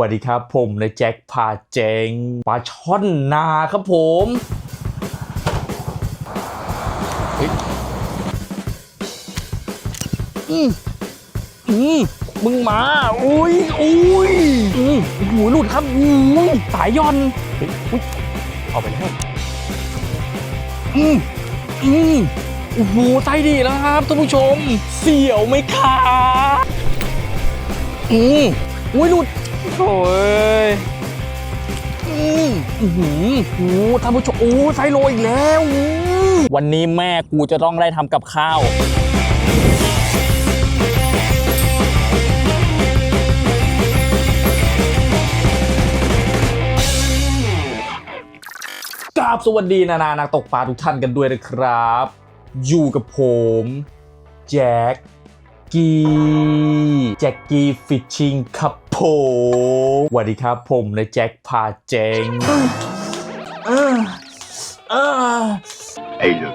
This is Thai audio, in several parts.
สวัสดีครับผมนายแจ็คพาเจงปลาช่อนนาครับผมอืมอืมมึงมาอุ้ยอุ้ยอืมโอ้โหลุดครับอุ้ยสายย่อนเฮ้ยอุ๊ยเอาไปแล้วอืมอืมโอ้โหไส้ดีแล้วครับท่านผู้ชม เสียวไหมครับอืมอุ้ยหลุด โอ้ยอือหือโอ้ท่านผู้ชมโอ้ไซโลอีกแล้ววันนี้แม่กูจะต้องได้ทำกับข้าว กราบสวัสดีนานานักตกปลาทุกท่านกันด้วยนะครับ อยู่กับผม แจ็ค กี้แจ็คกี้ฟิชชิงครับผมสวัสดีครับผมนายแจ็คพาเจงเออเออ I love you.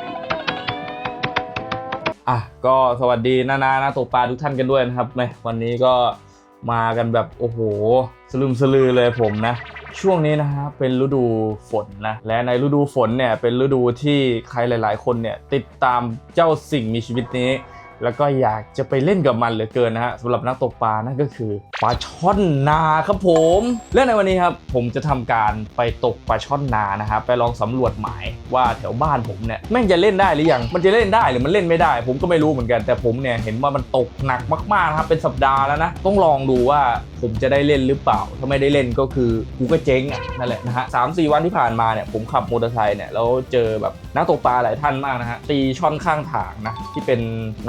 อะก็สวัสดีนานานักตกปลาทุกท่านกันด้วยนะครับแม่วันนี้ก็มากันแบบโอ้โห สลืมสลือเลยผมนะ ช่วงนี้นะฮะเป็นฤดูฝนนะ และในฤดูฝนเนี่ยเป็นฤดูที่ใครหลาย ๆ คนเนี่ยติดตามเจ้าสิ่งมีชีวิตนี้ แล้วก็อยากจะไปเล่นกับมันเหลือเกินนะฮะสำหรับนักตกปลานั่นก็คือปลาช่อนนาครับผม และในวันนี้ครับผมจะทำการไปตกปลาช่อนนานะครับไปลองสำรวจหมายว่าแถวบ้านผมเนี่ยแม่งจะเล่นได้หรือยังมันจะเล่นได้หรือมันเล่นไม่ได้ ผมก็ไม่รู้เหมือนกันแต่ผมเนี่ยเห็นว่ามันตกหนักมากๆนะครับเป็นสัปดาห์แล้วนะต้องลองดูว่า ผมจะได้เล่นหรือเปล่า ถ้าไม่ได้เล่นก็คือกูก็เจ๊งอะนั่นแหละนะฮะสามสี่วันที่ผ่านมาเนี่ยผมขับมอเตอร์ไซค์เนี่ยแล้วเจอแบบนักตกปลาหลายท่านมากนะฮะตีช่อนข้างทางนะที่เป็น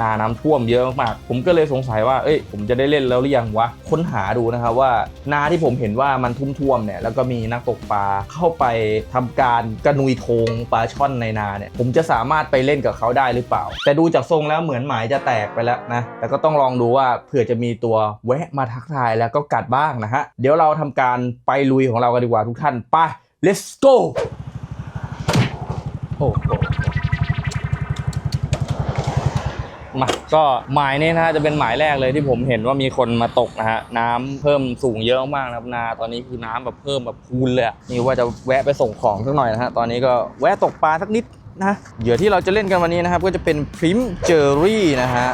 นาน้ำท่วมเยอะมากๆผมก็เลยสงสัยว่าเอ้ยผมจะได้เล่นแล้วหรือยังวะค้นหาดูนะครับว่านาที่ผมเห็นว่ามันทุ่มท่วมๆเนี่ยแล้วก็มีนักตกปลาเข้าไปทำการกระนุยทงปลาช่อนในนาเนี่ยผมจะสามารถไปเล่นกับเขาได้หรือเปล่า แต่ดูจากทรงแล้วเหมือนหมายจะแตกไปแล้วนะแต่ก็ต้องลองดูว่าเผื่อจะมีตัวแวะมาทักทายแล้วก็กัดบ้างนะฮะ เดี๋ยวเราทำการไปลุยของเรากันดีกว่าทุกท่าน ไป let's go โอ้โหมาก็หมายนี้นะฮะจะเป็นหมายแรกเลยที่ผมเห็นว่ามีคนมาตกนะฮะน้ำเพิ่มสูงเยอะมากนะครับนาตอนนี้คือน้ำแบบเพิ่มแบบพูนเลยนี่ว่าจะแวะไปส่งของสักหน่อยนะฮะตอนนี้ก็แวะตกปลาสักนิดนะเหยื่อที่เราจะเล่นกันวันนี้นะครับ ก็จะเป็นพริมเจอรี่นะฮะ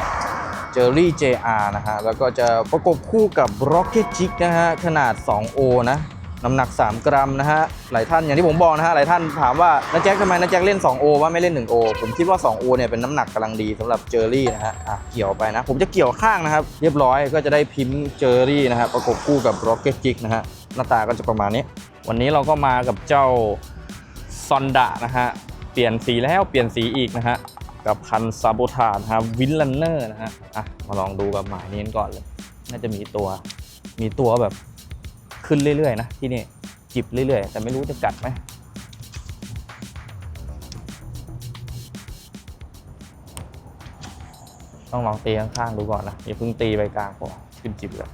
เจอรี่ JR นะฮะ แล้วก็จะประกบคู่กับ Rocket Jig นะฮะ ขนาด 2O นะ น้ำหนัก 3 กรัมนะฮะ หลายท่านอย่างที่ผมบอกนะฮะ หลายท่านถามว่าน้าแจ็คทำไมน้าแจ็คเล่น 2O ว่าไม่เล่น 1O ผมคิดว่า 2O เนี่ยเป็นน้ำหนักกำลังดีสำหรับเจอรี่นะฮะ อะ เกี่ยวไปนะ ผมจะเกี่ยวข้างนะครับ เรียบร้อยก็จะได้พิมพ์เจอรี่นะฮะประกบคู่กับ Rocket Jig นะฮะ หน้าตาก็จะประมาณนี้ วันนี้เราก็มากับเจ้าซอนดะนะฮะ เปลี่ยนสีแล้วเปลี่ยนสีอีกนะฮะ กับคันซาโบทานะฮะวินลันเนอร์นะฮะอะมาลองดูกับหมายนี้กันก่อนเลย น่าจะมีตัวมีตัวแบบขึ้นเรื่อยๆนะที่นี่จิบเรื่อยๆ แต่ไม่รู้จะกัดไหมต้องลองตีข้างๆดูก่อนนะอย่าเพิ่งตีไปกลางพอขึ้นจิบเลย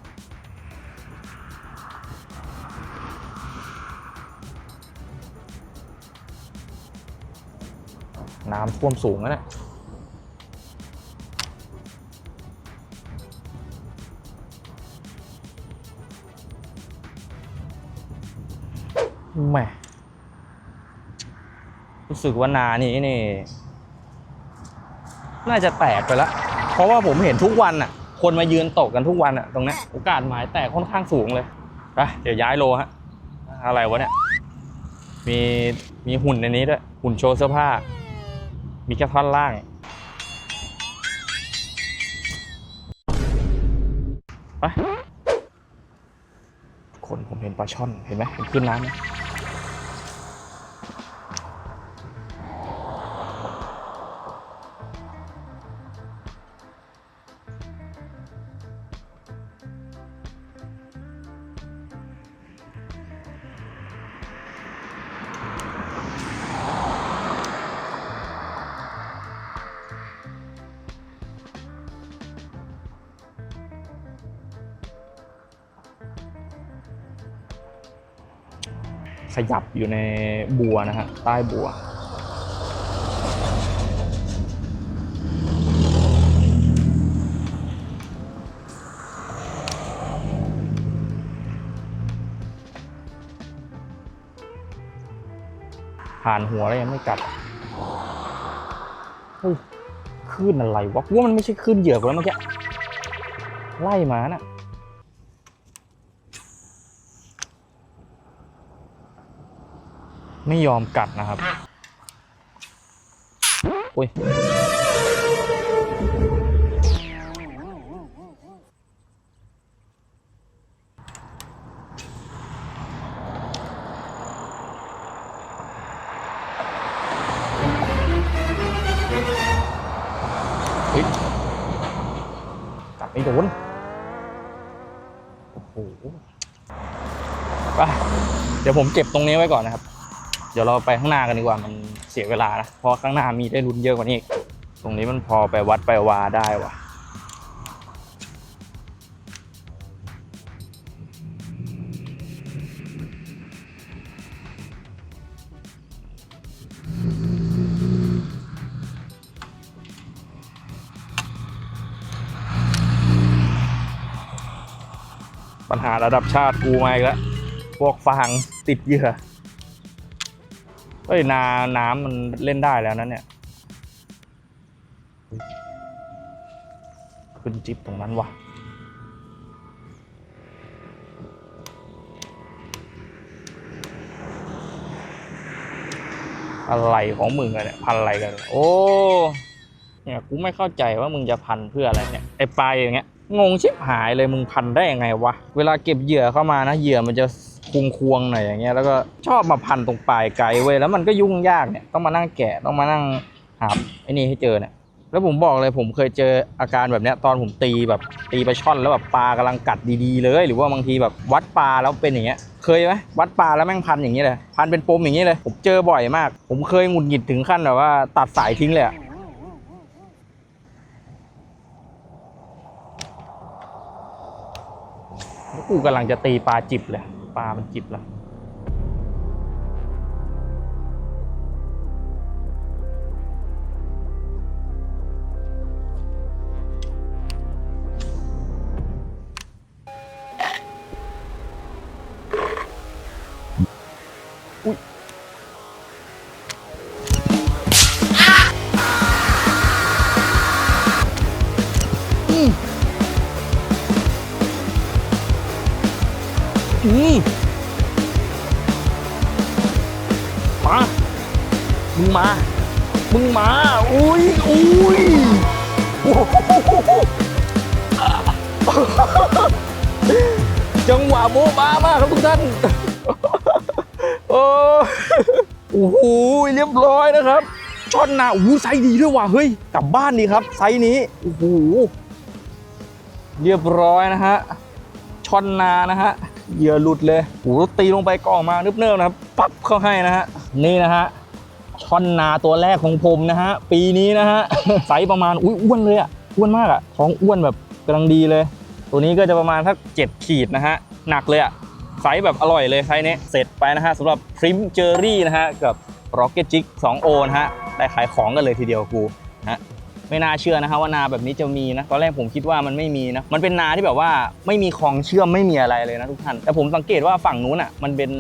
น้ำท่วมสูงแล้วเนี่ยแหมรู้สึกว่านานี้นี่ น่าจะแตกไปแล้ว เพราะว่าผมเห็นทุกวันอะ คนมายืนตกกันทุกวันอะ ตรงนี้โอกาสหมายแตกค่อนข้างสูงเลยไปเดี๋ยวย้ายโลฮะ อะไรวะเนี่ย มีมีหุ่นในนี้ด้วย หุ่นโชว์เสื้อผ้า มีแค่ท่อนล่าง ไปคนผมเห็นปลาช่อน เห็นไหมเห็นขึ้นน้ำ ขยับอยู่ในบัวนะฮะใต้บัว ผ่านหัวแล้วยังไม่กัดเฮ้ยขึ้นอะไรวะว่ามันไม่ใช่ขึ้นเหยือกแล้วเมื่อกี้ไล่มานะ่ะ ไม่ยอมกัดนะครับ อุ้ยเฮ้ย กัดไม่โดน โอ้โห ไป เดี๋ยวผมเก็บตรงนี้ไว้ก่อนนะครับเดี๋ยวเราไปข้างหน้ากันดีกว่ามันเสียเวลานะเพราะข้างหน้ามีได้ลุ้นเยอะกว่านี้อีกตรงนี้มันพอไปวัดไปวาได้ว่ะปัญหาระดับชาติกูมาอีกแล้ว พวกฟางติดเหยื่อ เฮ้ยนาน้ำมันเล่นได้แล้วนะเนี่ยขึ้นจิ๊บตรงนั้นวะอะไรของมึงอะเนี่ยพันอะไรกัน โอ้เนี่ยกูไม่เข้าใจว่ามึงจะพันเพื่ออะไรเนี่ยไอปลายอย่างเงี้ยงงชิบหายเลยมึงพันได้ยังไงวะเวลาเก็บเหยื่อเข้ามานะเหยื่อมันจะ คุงควงๆหน่อยอย่างเงี้ยแล้วก็ชอบมาพันตรงปลายไกลเว้ยแล้วมันก็ยุ่งยากเนี่ยต้องมานั่งแกะต้องมานั่งหาไอ้นี่ให้เจอเนี่ยแล้วผมบอกเลยผมเคยเจออาการแบบเนี้ยตอนผมตีแบบตีปลาช่อนแล้วแบบปลากำลังกัดดีๆ เลย หรือว่าบางทีแบบวัดปลาแล้วเป็นอย่างเงี้ยเคยไหมวัดปลาแล้วแม่งพันอย่างนี้เลยพันเป็นปมอย่างนี้เลย ผมเจอบ่อยมาก ผมเคยหงุดหงิดถึงขั้นแบบว่าตัดสายทิ้งเลยอะกูกำลังจะตีปลาจิบเลย ปลามันจิบล่ะ อืมมา มึงมา มึงมา อุ้ยอุ้ยจังหวะโมบามากครับทุกท่านโอ้โหเรียบร้อยนะครับช่อนนาโอ้โหไซส์ดีด้วยว่ะเฮ้ยกลับบ้านดีครับ ไซส์นี้โอ้โหเรียบร้อยนะฮะช่อนนานะฮะ เหยื่อหลุดเลยโอ้โหตีลงไปกออมาเนิบๆนะครับ ปั๊บเข้าให้นะฮะ นี่นะฮะ ช่อนนาตัวแรกของผมนะฮะ ปีนี้นะฮะ ไซส์ประมาณ อุ้ยอ้วนเลยอะ อ้วนมากอะ ท้องอ้วนแบบกำลังดีเลย ตัวนี้ก็จะประมาณสักเจ็ดขีดนะฮะ หนักเลยอะ ไซส์แบบอร่อยเลยไซส์นี้ เสร็จไปนะฮะสำหรับพริมเจอรี่นะฮะ กับ Rocket Jig 2 o นะฮะ ได้ขายของกันเลยทีเดียวกูนะฮะ ไม่น่าเชื่อนะฮะว่านาแบบนี้จะมีนะตอนแรกผมคิดว่ามันไม่มีนะมันเป็นนาที่แบบว่าไม่มีคลองเชื่อมไม่มีอะไรเลยนะทุกท่านแต่ผมสังเกตว่าฝั่งนู้นอะมันเป็น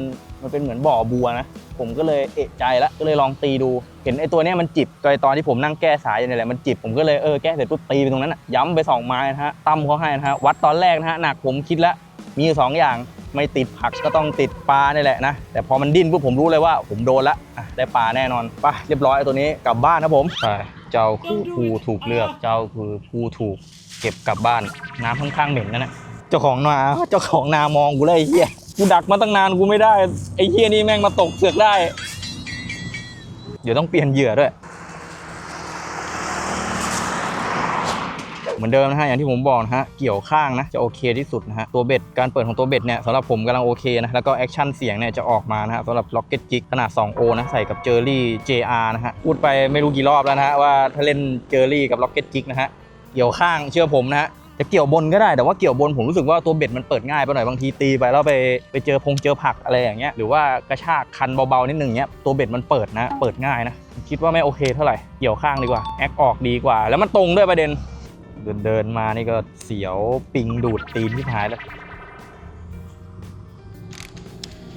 มันเป็นเหมือนบ่อบัวนะผมก็เลยเอะใจแล้วก็เลยลองตีดู เห็นไอ้ตัวเนี้ยมันจิบตอนที่ผมนั่งแก้สายอยู่นี่แหละมันจิบผมก็เลยเออแก้เสร็จปุ๊บตีไปตรงนั้นอะย้ำไปสองไม้นะฮะตั้มเขาให้นะฮะวัดตอนแรกนะฮะหนักผมคิดแล้วมีอยู่สองอย่าง ไม่ติดผักก็ต้องติดปลานี่แหละนะ แต่พอมันดิ้นปุ๊บผมรู้เลยว่าผมโดนละอะได้ปลาแน่นอนไปเรียบร้อยตัวนี้กลับบ้านนะผม ใช่เจ้าคือผู้ถูกเลือก เจ้าคือผู้ถูกเก็บกลับบ้าน น้ำค่อนข้างเหม็นนั่นแหละเจ้าของนาเจ้าของนามองกูเลยไอ้เหี้ยกูดักมาตั้งนานกูไม่ได้ไอ้เหี้ยนี่แม่งมาตกเสือกได้ เดี๋ยวต้องเปลี่ยนเหยื่อด้วย เหมือนเดิมนะฮะอย่างที่ผมบอกนะฮะเกี่ยวข้างนะจะโอเคที่สุดนะฮะตัวเบ็ดการเปิดของตัวเบ็ดเนี่ยสำหรับผมกำลังโอเคนะแล้วก็แอคชั่นเสียงเนี่ยจะออกมานะฮะสำหรับ Rocket Jig ขนาด 2O นะใส่กับ j e r r y JR นะฮะพูดไปไม่รู้กี่รอบแล้วนะฮะว่าถ้าเล่น j e r r y กับ Rocket Jig นะฮะเกี่ยวข้างเชื่อผมนะฮะจะเกี่ยวบนก็ได้แต่ว่าเกี่ยวบนผมรู้สึกว่าตัวเบ็ดมันเปิดง่ายไปหน่อยบางทีตีไปแล้วไปไปเจอพงเจอผักอะไรอย่างเงี้ยหรือว่ากระชากคันเบาๆนิดนึงเงี้ยตัวเบ็ดมันเปิดนะ เปิดง่ายนะ คิดว่าไม่โอเคเท่าไหร่เกี่ยวข้างดีกว่าแอคออกดีกว่า แล้วมันตรงด้วยประเด็น เดินเดินมานี่ก็เสียวปิงดูดตีนที่หายแล้ว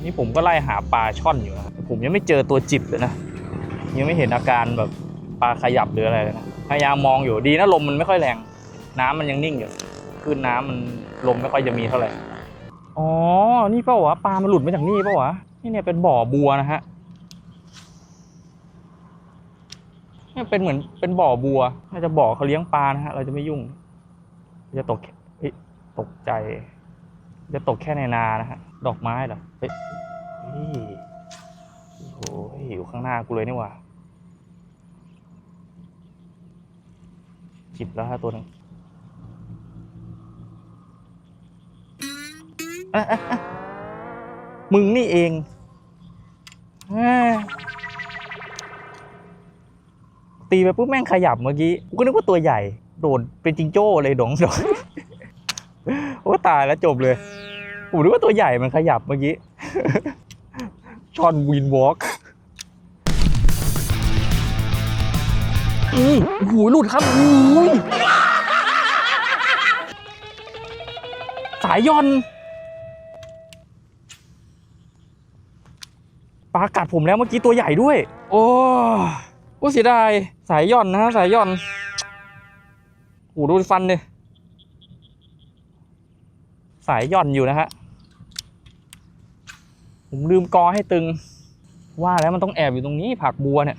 นี่ผมก็ไล่หาปลาช่อนอยู่นะผมยังไม่เจอตัวจิบเลยนะ ยังไม่เห็นอาการแบบปลาขยับหรืออะไรเลยนะ พยายามมองอยู่ดีนะลมมันไม่ค่อยแรง น้ำมันยังนิ่งอยู่คลื่นน้ำมันลมไม่ค่อยจะมีเท่าไหร่ อ๋อ นี่เปล่าวะปลามันหลุดมาจากนี่เปล่าวะนี่เนี่ยเป็นบ่อบัวนะฮะ เนี่ยเป็นเหมือนเป็นบ่อบัวน่าจะบ่อเขาเลี้ยงปลานะฮะ เราจะไม่ยุ่ง จะตกเฮ้ยตกใจ จะตกแค่ในนานะฮะ ดอกไม้เหรอเฮ้ยโอ้ยอยู่ข้างหน้ากูเลยนี่หว่าจิบแล้วฮะตัวนึงอะอะอะมึงนี่เองแหม่ ตีไปปุ๊บแม่งขยับเมื่อกี้กูก็นึกว่าตัวใหญ่ โดดเป็นจิงโจ้เลยดองดองโอ้ตายแล้วจบเลยผมนึกว่าตัวใหญ่มันขยับเมื่อกี้ชอนวินวอล์กอือโอ้โหหลุดครับโอ้ยสายย่อนปลากัดผมแล้วเมื่อกี้ตัวใหญ่ด้วย โอ้ โอ้เสียดายสายย่อนนะฮะสายย่อนโอ้ดูฟันเนี่ยสายย่อนอยู่นะฮะผมลืมกอให้ตึง ว่าแล้วมันต้องแอบอยู่ตรงนี้ผักบัวเนี่ย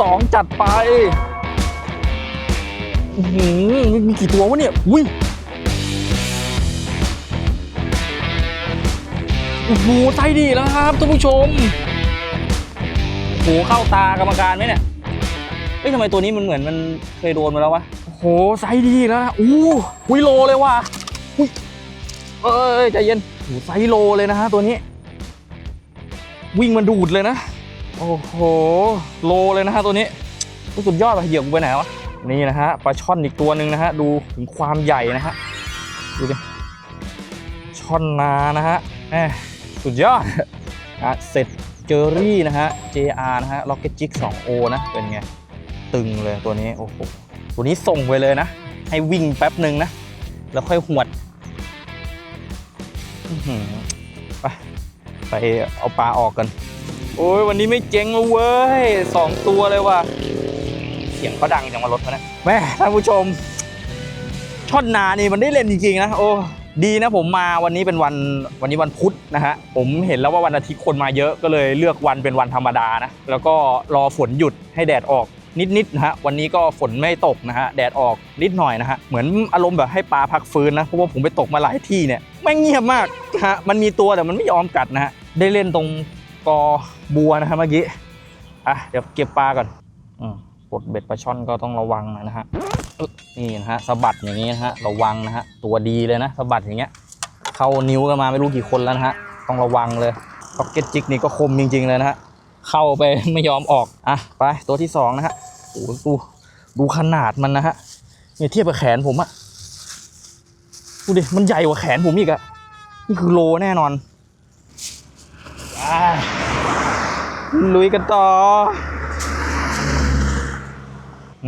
สองจัดไปอื้อหืมมีกี่ตัววะเนี่ยอุ้ยโอ้โหไส้ดีแล้วครับท่านผู้ชมโอ้โหเข้าตากรรมการไหมเนี่ยเอ้ยทำไมตัวนี้มันเหมือนมันเคยโดนมาแล้ววะโอ้โหไซส์ดีแล้วนะอู้หุยโลเลยว่ะอุ้ยเอ้ยใจเย็นโอ้ไซส์โลเลยนะฮะตัวนี้ วิ่งมันดูดเลยนะ โอ้โห โลเลยนะฮะตัวนี้โอ้สุดยอดว่ะเหยื่อกูไปไหนวะ นี่นะฮะปลาช่อนอีกตัวหนึ่งนะฮะ ดูถึงความใหญ่นะฮะ ดูดิ ช่อนนานะฮะแหมสุดยอดอะเสร็จเจอรี่นะฮะ JR นะฮะ Rocket Jig 2O นะ เป็นไง ตึงเลยตัวนี้ โอ้โห ตัวนี้ส่งไปเลยนะ ให้วิ่งแป๊บหนึ่งนะ แล้วค่อยหวดไปไปเอาปลาออกกัน โอ้ยวันนี้ไม่เจ๊งเลยเว้ยสองตัวเลยว่ะเสียงเขาดังจังมารถเขานะแม่ท่านผู้ชมช่อนนานี่มันได้เล่นจริงๆนะโอ้ดีนะผมมาวันนี้เป็นวันวันนี้วันพุธนะฮะผมเห็นแล้วว่าวันอาทิตย์คนมาเยอะก็เลยเลือกวันเป็นวันธรรมดานะแล้วก็รอฝนหยุดให้แดดออกนิดๆนะฮะวันนี้ก็ฝนไม่ตกนะฮะแดดออกนิดหน่อยนะฮะเหมือนอารมณ์แบบให้ปลาพักฟื้นนะเพราะว่าผมไปตกมาหลายที่เนี่ยแม่งเงียบมากฮะมันมีตัวแต่มันไม่ยอมกัดนะฮะได้เล่นตรง กอบัวนะฮะเมื่อกี้ อะ เดี๋ยวเก็บปลาก่อนอืมปลดเบ็ดปลาช่อนก็ต้องระวังนะฮะนี่นะฮะสะบัดอย่างนี้นะฮะระวังนะฮะตัวดีเลยนะสะบัดอย่างเงี้ย เข้านิ้วกันมาไม่รู้กี่คนแล้วนะฮะต้องระวังเลยพ็อกเก็ตจิกนี่ก็คมจริง ๆ เลยนะฮะเข้าไปไม่ยอมออกอะไปตัวที่สองนะฮะโอ้โหดูดูขนาดมันนะฮะเนี่ยเทียบกับแขนผมอะดูดิมันใหญ่กว่าแขนผมอีกอะนี่คือโลแน่นอนอ่า ลุยกันต่อ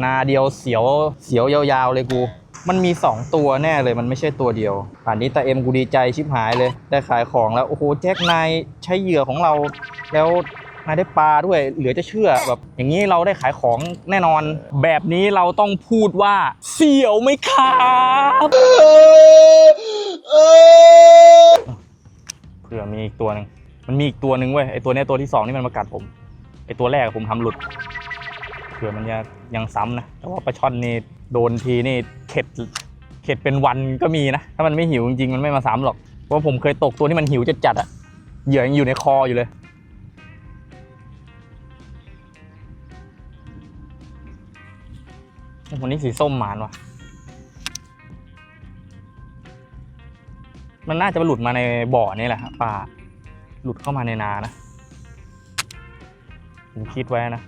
นาเดียวเสียวเสียวยาวๆเลยกู มันมี 2 ตัวแน่เลยมันไม่ใช่ตัวเดียวป่านนี้ตาเอ็มกูดีใจชิบหายเลย ได้ขายของแล้ว โอ้โห แจ็คนายใช้เหยื่อของเราแล้วนายได้ปลาด้วย เหลือจะเชื่อแบบ อย่างนี้เราได้ขายของแน่นอน แบบนี้เราต้องพูดว่า เสียวไหมครับเผื่อมีอีกตัวหนึ่ง มันมีอีกตัวหนึ่งเว้ยไอตัวเนี้ยตัวที่สองนี่มันมากัดผมไอตัวแรกผมทำหลุดเผื่อมันจะยังซ้ำนะแต่ว่าปลาช่อนนี่โดนทีนี่เข็ดเข็ดเป็นวันก็มีนะ ถ้ามันไม่หิวจริงๆมันไม่มาซ้ำหรอกเพราะผมเคยตกตัวที่มันหิวจัดๆอะเหยื่อยังอยู่ในคออยู่เลย วันนี้สีส้มหมานว่ะมันน่าจะหลุดมาในบ่อนี่แหละครับปลา หลุดเข้ามาในนานะผมคิดไว้นะ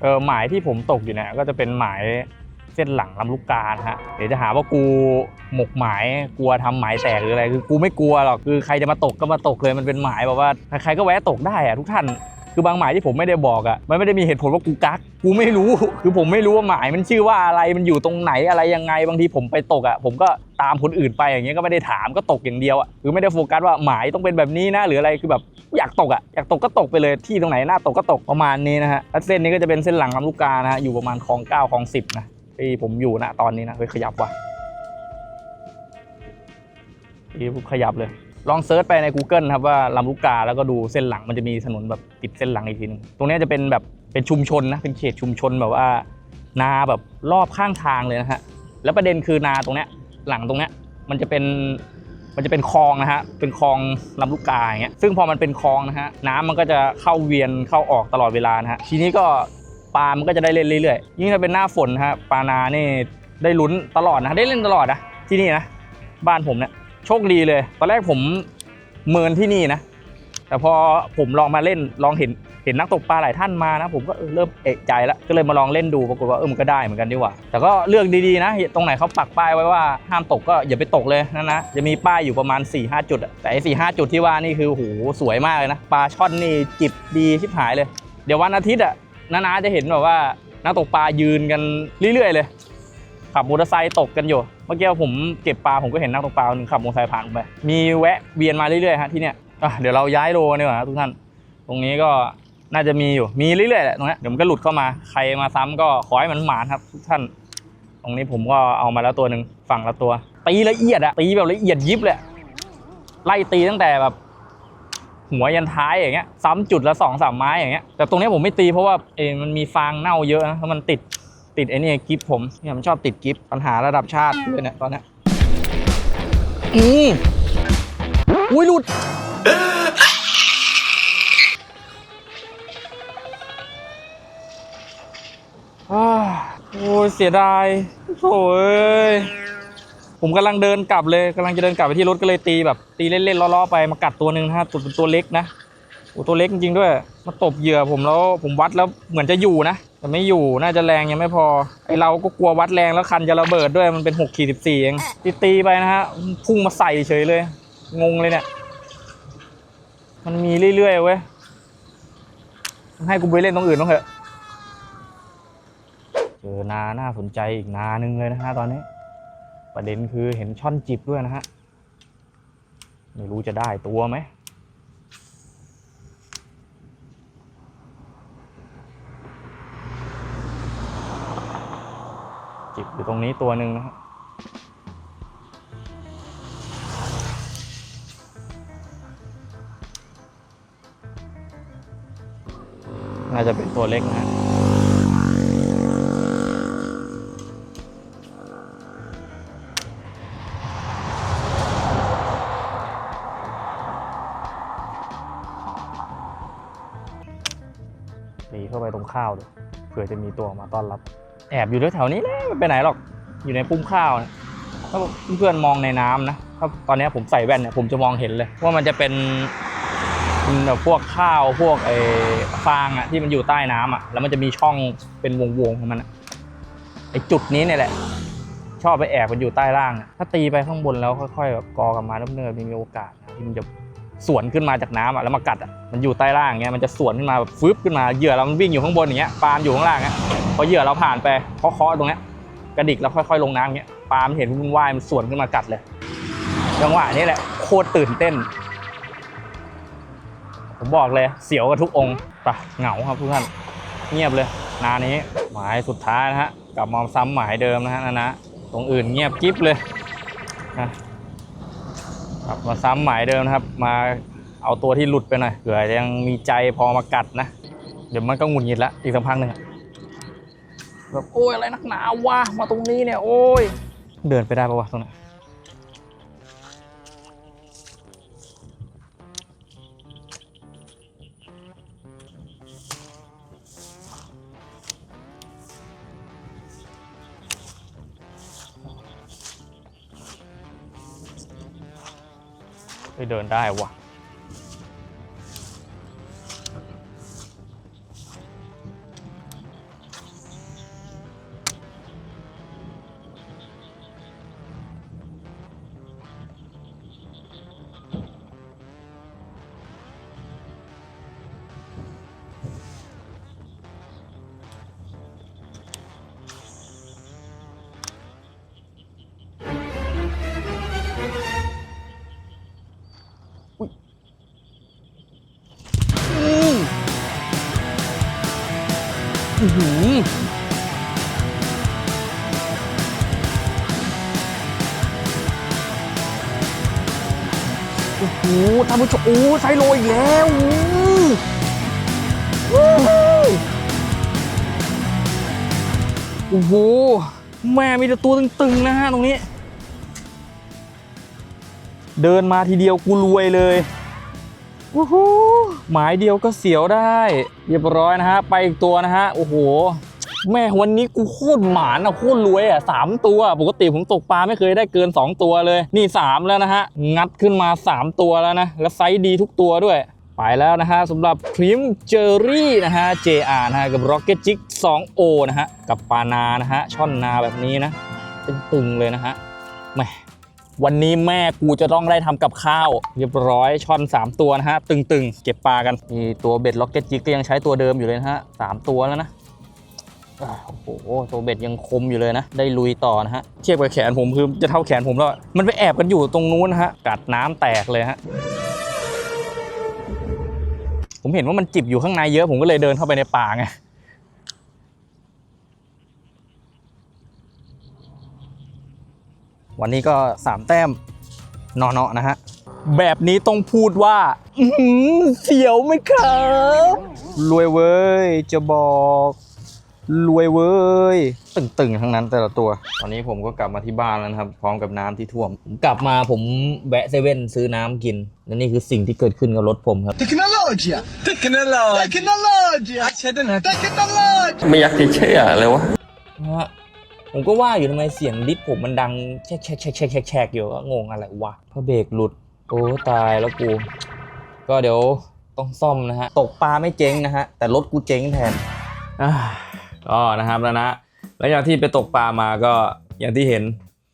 เออหมายที่ผมตกอยู่เนี่ยก็จะเป็นหมายเส้นหลังลำลูกกาฮะ เดี๋ยวจะหาว่ากู หมกหมายกลัวทำหมายแตกหรืออะไรคือกูไม่กลัวหรอกคือใครจะมาตกก็มาตกเลยมันเป็นหมายแบบว่าใครก็แวะตกได้อะทุกท่านคือบางหมายที่ผมไม่ได้บอกอะมันไม่ได้มีเหตุผลว่ากูกักกูไม่รู้ คือผมไม่รู้ว่าหมายมันชื่อว่าอะไรมันอยู่ตรงไหนอะไรยังไงบางทีผมไปตกอะผมก็ตามคนอื่นไปอย่างเงี้ยก็ไม่ได้ถามก็ตกอย่างเดียวอะคือไม่ได้โฟกัสว่าหมายต้องเป็นแบบนี้นะหรืออะไรคือแบบอยากตกอะอยากตกก็ตกไปเลยที่ตรงไหนน่าตกก็ตกประมาณนี้นะฮะแล้วเส้นนี้ก็จะเป็นเส้นหลังลำลูกกานะฮะอยู่ประมาณคลองเก้าคลองสิบนะที่ผมอยู่นะตอนนี้นะเฮ้ยขยับว่ะ ที่ขยับเลย ลองเซิร์ชไปใน Google นะครับว่าลำลูกกาแล้วก็ดูเส้นหลังมันจะมีถนนแบบติดเส้นหลังอีกทีหนึงตรงนี้จะเป็นแบบเป็นชุมชนนะเป็นเขตชุมชนแบบว่านาแบบรอบข้างทางเลยนะฮะแล้วประเด็นคือนาตรงเนี้ยหลังตรงเนี้ยมันจะเป็นมันจะเป็นคลองนะฮะ เป็นคลองลำลูกกาอย่างเงี้ย ซึ่งพอมันเป็นคลองนะฮะ น้ำมันก็จะเข้าเวียนเข้าออกตลอดเวลานะฮะ ทีนี้ก็ปลา มันก็จะได้เล่นเรื่อยๆ ยิ่งถ้าเป็นหน้าฝนนะฮะ ปลานานี่ได้ลุ้นตลอดนะ ได้เล่นตลอดนะ ที่นี่นะ บ้านผมเนี่ย โชคดีเลย ตอนแรกผมเมินที่นี่นะ แต่พอผมลองมาเล่นลองเห็นเห็นนักตกปลาหลายท่านมานะ ผมก็เริ่มเอะใจแล้ว ก็เลยมาลองเล่นดูปรากฏว่าเออมันก็ได้เหมือนกันดีกว่า แต่ก็เลือกดีๆนะ ตรงไหนเขาปักป้ายไว้ว่าห้ามตกก็อย่าไปตกเลยนะนะจะมีป้ายอยู่ประมาณ4ี่ห้าจุดแต่ไอ้สี่ห้าจุดที่ว่านี่คือโหสวยมากเลยนะปลาช่อนนี่จิบดีชิบหายเลย เดี๋ยววันอาทิตย์อะน้าๆจะเห็นแบบว่านักตกปลายืนกันเรื่อยๆเลย ขับมอเตอร์ไซค์ตกกันอยู่ เมื่อกี้ผมเก็บปลาผมก็เห็นนักตกปลาหนึ่งขับมอเตอร์ไซค์ผ่านไป มีแวะเวียนมาเรื่อยๆฮะที่เนี้ยเดี๋ยวเราย้ายโลกันดีกว่าทุกท่าน ตรงนี้ก็น่าจะมีอยู่ มีเรื่อยๆแหละตรงนี้เดี๋ยวมันก็หลุดเข้ามา ใครมาซ้ำก็ขอให้มันหมานครับ ทุกท่าน ตรงนี้ผมก็เอามาแล้วตัวหนึ่งฝั่งละตัว ตีละเอียดอะตีแบบละเอียดยิบเลย ไล่ตีตั้งแต่แบบหัวยันท้ายอย่างเงี้ยซ้ำจุดละสองสามไม้อย่างเงี้ยแต่ตรงเนี้ยผมไม่ตีเพราะว่าเออมันมีฟางเน่าเยอะนะแล้วมันติด ติดไอ้นี่กิฟผมเนี่ยมันชอบติดกิฟปัญหาระดับชาติเลยเนี่ยตอนเนี้ยอืมอุ้ยหลุดโอ้ยเสียดายโถ่เอ้ยผมกำลังเดินกลับเลยกำลังจะเดินกลับไปที่รถก็เลยตีแบบตีเล่นๆล้อๆไปมากัดตัวหนึ่งนะฮะตัวเป็นตัวเล็กนะโอ้ตัวเล็กจริงๆด้วย มาตบเหยื่อผมแล้วผมวัดแล้วเหมือนจะอยู่นะ แต่ไม่อยู่น่าจะแรงยังไม่พอ ไอเราก็กลัววัดแรงแล้วคันจะระเบิดด้วยมันเป็น6ขีด14เองตีตีๆไปนะฮะพุ่งมาใส่เฉยเลย งงเลยเนี่ย มันมีเรื่อยๆเว้ยให้กูไปเล่นตรงอื่นบ้างเถอะเจอนาน่าสนใจอีกนาหนึ่งเลยนะฮะตอนนี้ ประเด็นคือเห็นช่อนจิบด้วยนะฮะ ไม่รู้จะได้ตัวไหม อยู่ตรงนี้ตัวหนึ่งนะฮะน่าจะเป็นตัวเล็กนะฮะตีเข้าไปตรงข้าวเลยเผื่อจะมีตัวออกมาต้อนรับ แอบอยู่แถวๆนี้แหละไม่ไปไหนหรอกอยู่ในปุ้มข้าวนะถ้าเพื่อนๆมองในน้ำนะถ้าตอนนี้ผมใส่แว่นเนี่ยผมจะมองเห็นเลย ว่ามันจะเป็นแบบพวกข้าวพวกไอ้ฟางอะที่มันอยู่ใต้น้ำอะแล้วมันจะมีช่องเป็นวงๆของมันอะไอ้จุดนี้เนี่ยแหละ ชอบไปแอบมันอยู่ใต้ล่างอะถ้าตีไปข้างบนแล้วค่อยๆแบบกอกลับมาเนิบๆมีโอกาสที่มันจะ สวนขึ้นมาจากน้ำอะแล้วมากัดอะมันอยู่ใต้ล่างเงี้ยมันจะสวนขึ้นมาแบบฟึบขึ้นมาเหยื่อเรามันวิ่งอยู่ข้างบนอย่างเงี้ยปลามอยู่ข้างล่างเงี้ยพอเหยื่อเราผ่านไปเคาะๆตรงเนี้ยกระดิกแล้วค่อยๆลงน้ำเงี้ยปลามันเห็นมันว่ายมันสวนขึ้นมากัดเลยจังหวะนี้แหละโคตรตื่นเต้น ผมบอกเลยเสียวกับทุกองค์ไปเหงาครับทุกท่านเงียบเลยนานี้หมายสุดท้ายนะฮะกลับมาซ้ำหมายเดิมนะฮะนะนะตรงอื่นเงียบกิ๊บเลยนะ ครับมาซ้ำหมายเดิมนะครับ มาเอาตัวที่หลุดไปหน่อยเผื่อยังมีใจพอมากัดนะ เดี๋ยวมันก็หงุดหงิดละอีกสักพักหนึ่งอะแบบโอ้ยอะไรนักหนาวะมาตรงนี้เนี่ยโอ้ย เดินไปได้ปะวะตรงนี้น เดินได้วะ ชมโอ้ไซโลอีกแล้วอู้วู้โอ้โห แม่มีแต่ตัวตึงๆนะฮะตรงนี้ เดินมาทีเดียวกูรวยเลยวู้ฮู้หมายเดียวก็เสียวได้ เรียบร้อยนะฮะ ไปอีกตัวนะฮะ โอ้โห แม่วันนี้กูโคตรหมานอะโคตรรวยอะสามตัวปกติผมตกปลาไม่เคยได้เกิน 2 ตัวเลย นี่ 3 แล้วนะฮะ งัดขึ้นมา 3 ตัวแล้วนะ แล้วไซส์ดีทุกตัวด้วยไปแล้วนะฮะสำหรับพริมเจอรี่นะฮะ JR นะฮะ กับ Rocket Jig 2O นะฮะ กับปานานะฮะ ช่อนนาแบบนี้นะ ตึงๆเลยนะฮะแหมวันนี้แม่กูจะต้องได้ทำกับข้าว เรียบร้อยช่อน 3 ตัวนะฮะ ตึงๆ เก็บปลากันมีตัวเบ็ด Rocket Jig ก็ยังใช้ตัวเดิมอยู่เลยนะฮะสามตัวแล้วนะ โอ้โหตัวเบ็ดยังคมอยู่เลยนะ ได้ลุยต่อนะฮะ เทียบกับแขนผมคือจะเท่าแขนผมแล้ว มันไปแอบกันอยู่ตรงนู้นนะฮะ กัดน้ำแตกเลยฮะ ผมเห็นว่ามันจิบอยู่ข้างในเยอะ ผมก็เลยเดินเข้าไปในป่าไงวันนี้ก็สามแต้มนอๆนะฮะ แบบนี้ต้องพูดว่าเสียวไหมครับ รวยเว้ย จะบอก รวยเว้ย ตึงๆ ทั้งนั้นแต่ละตัว ตอนนี้ผมก็กลับมาที่บ้านแล้วนะครับ พร้อมกับน้ำที่ท่วม ผมกลับมาผมแวะเซเว่นซื้อน้ำกิน และนี่คือสิ่งที่เกิดขึ้นกับรถผมครับ Tecnologia! Tecnologia! Tecnologia! Accident. Tecnologia! ไม่อยากจะเชื่อเลยวะนะฮะผมก็ว่าอยู่ทำไมเสียงดิฟผมมันดังแชกแชกแชกแชกแชกแชกอยู่ก็งงอะไรวะพระเบรกหลุดโอ้ตายแล้วกู ก็เดี๋ยวต้องซ่อมนะฮะ ตกปลาไม่เจ๊งนะฮะ แต่รถกูเจ๊งแทนอ่า ก็นะครับแล้วนะแล้วอย่างที่ไปตกปลามาก็อย่างที่เห็น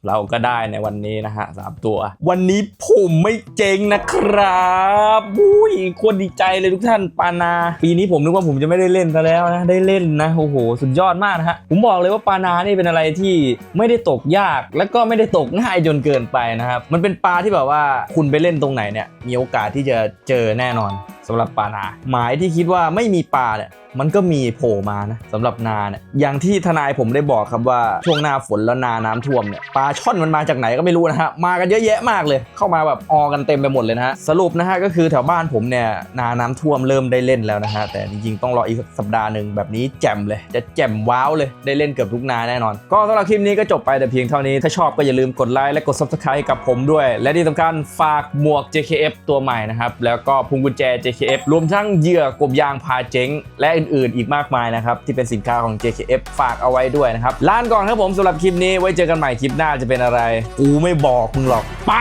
เราก็ได้ในวันนี้นะฮะสามตัว วันนี้ผมไม่เจ๊งนะครับอุ้ยควรดีใจเลยทุกท่านปานา ปีนี้ผมนึกว่าผมจะไม่ได้เล่นซะแล้วนะ ได้เล่นนะ โอ้โห สุดยอดมากนะฮะ ผมบอกเลยว่าปานานี่เป็นอะไรที่ไม่ได้ตกยาก แล้วก็ไม่ได้ตกง่ายจนเกินไปนะครับ มันเป็นปลาที่แบบว่าคุณไปเล่นตรงไหนเนี่ย มีโอกาสที่จะเจอแน่นอนสำหรับปานา หมายที่คิดว่าไม่มีปลาเนี่ยมันก็มีโผล่มานะสำหรับนาเนี่ยอย่างที่ทนายผมได้บอกครับว่าช่วงหน้าฝนแล้วนาน้ำท่วมเนี่ยปลาช่อนมันมาจากไหนก็ไม่รู้นะฮะมากันเยอะแยะมากเลย เข้ามาแบบออกันเต็มไปหมดเลยนะฮะสรุปนะฮะก็คือแถวบ้านผมเนี่ยนาน้ำท่วมเริ่มได้เล่นแล้วนะฮะแต่จริงๆต้องรออีกสัปดาห์หนึ่งแบบนี้แจ่มเลย จะแจ่มว้าวเลยได้เล่นเกือบทุกนาแน่นอน ก็สำหรับคลิปนี้ก็จบไปแต่เพียงเท่านี้ถ้าชอบก็อย่าลืมกดไลค์และกด subscribe กับผมด้วย และที่สำคัญฝากหมวก JKF ตัวใหม่นะครับแล้วก็พวงกุญแจ JKF รวมทั้งเหยื่อกบยางพาเจ๊ง และอื่นๆ อีกมากมายนะครับ ที่เป็นสินค้าของ JKF ฝากเอาไว้ด้วยนะครับลานก่อนครับผมสำหรับคลิปนี้ไว้เจอกันใหม่คลิปหน้าจะเป็นอะไร กูไม่บอกมึงหรอกไป